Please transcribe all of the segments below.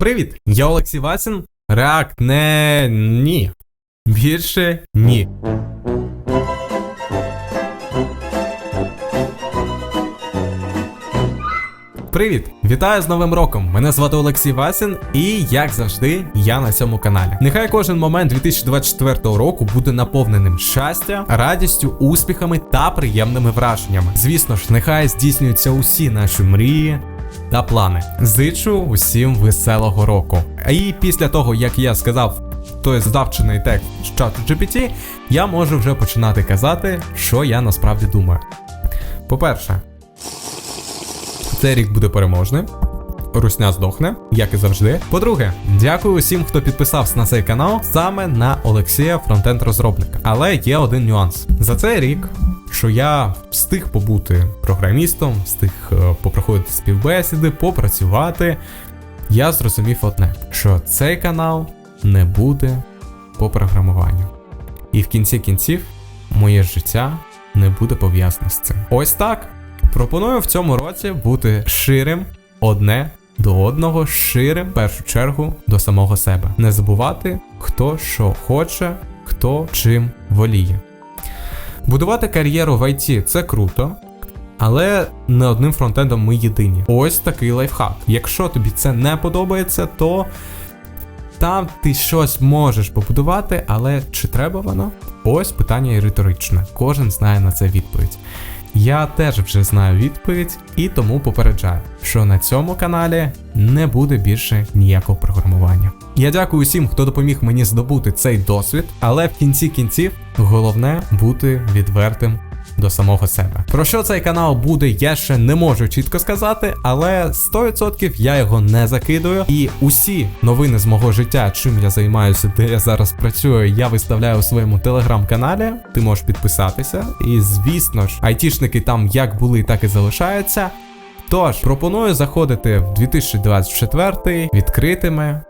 Привіт! Я Олексій Васін. Реакт не ні. Більше ні. Привіт! Вітаю з Новим роком! Мене звати Олексій Васін, і як завжди, я на цьому каналі. Нехай кожен момент 2024 року буде наповненим щастя, радістю, успіхами та приємними враженнями. Звісно ж, нехай здійснюються усі наші мрії. Та плани. Зичу усім веселого року. І після того, як я сказав той здавчений текст з чату GPT, я можу вже починати казати, що я насправді думаю. По-перше, цей рік буде переможним. Русня здохне, як і завжди. По-друге, дякую усім, хто підписався на цей канал саме на Олексія фронтенд розробника. Але є один нюанс. За цей рік, що я встиг побути програмістом, встиг е, попроходити співбесіди, попрацювати, я зрозумів одне: що цей канал не буде по програмуванню. І в кінці кінців моє життя не буде пов'язане з цим. Ось так. Пропоную в цьому році бути ширим одне до одного, ширим в першу чергу до самого себе. Не забувати, хто що хоче, хто чим воліє. Будувати кар'єру в IT це круто, але не одним фронтендом ми єдині. Ось такий лайфхак. Якщо тобі це не подобається, то там ти щось можеш побудувати, але чи треба воно? Ось питання риторичне. Кожен знає на це відповідь. Я теж вже знаю відповідь і тому попереджаю, що на цьому каналі не буде більше ніякого програмування. Я дякую усім, хто допоміг мені здобути цей досвід, але в кінці кінців головне бути відвертим до самого себе. Про що цей канал буде, я ще не можу чітко сказати, але 100% я його не закидую. І усі новини з мого життя, чим я займаюся, де я зараз працюю, я виставляю у своєму телеграм-каналі. Ти можеш підписатися. І звісно ж, айтішники там як були, так і залишаються. Тож пропоную заходити в 2024 відкритими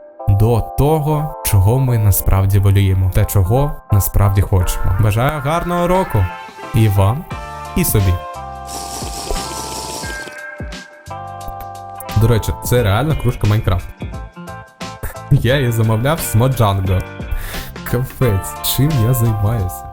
до того, чого ми насправді воліємо, та чого насправді хочемо. Бажаю гарного року! І вам, і собі. До речі, це реально кружка Майнкрафт. Я її замовляв з Моджанго. Капець, чим я займаюся?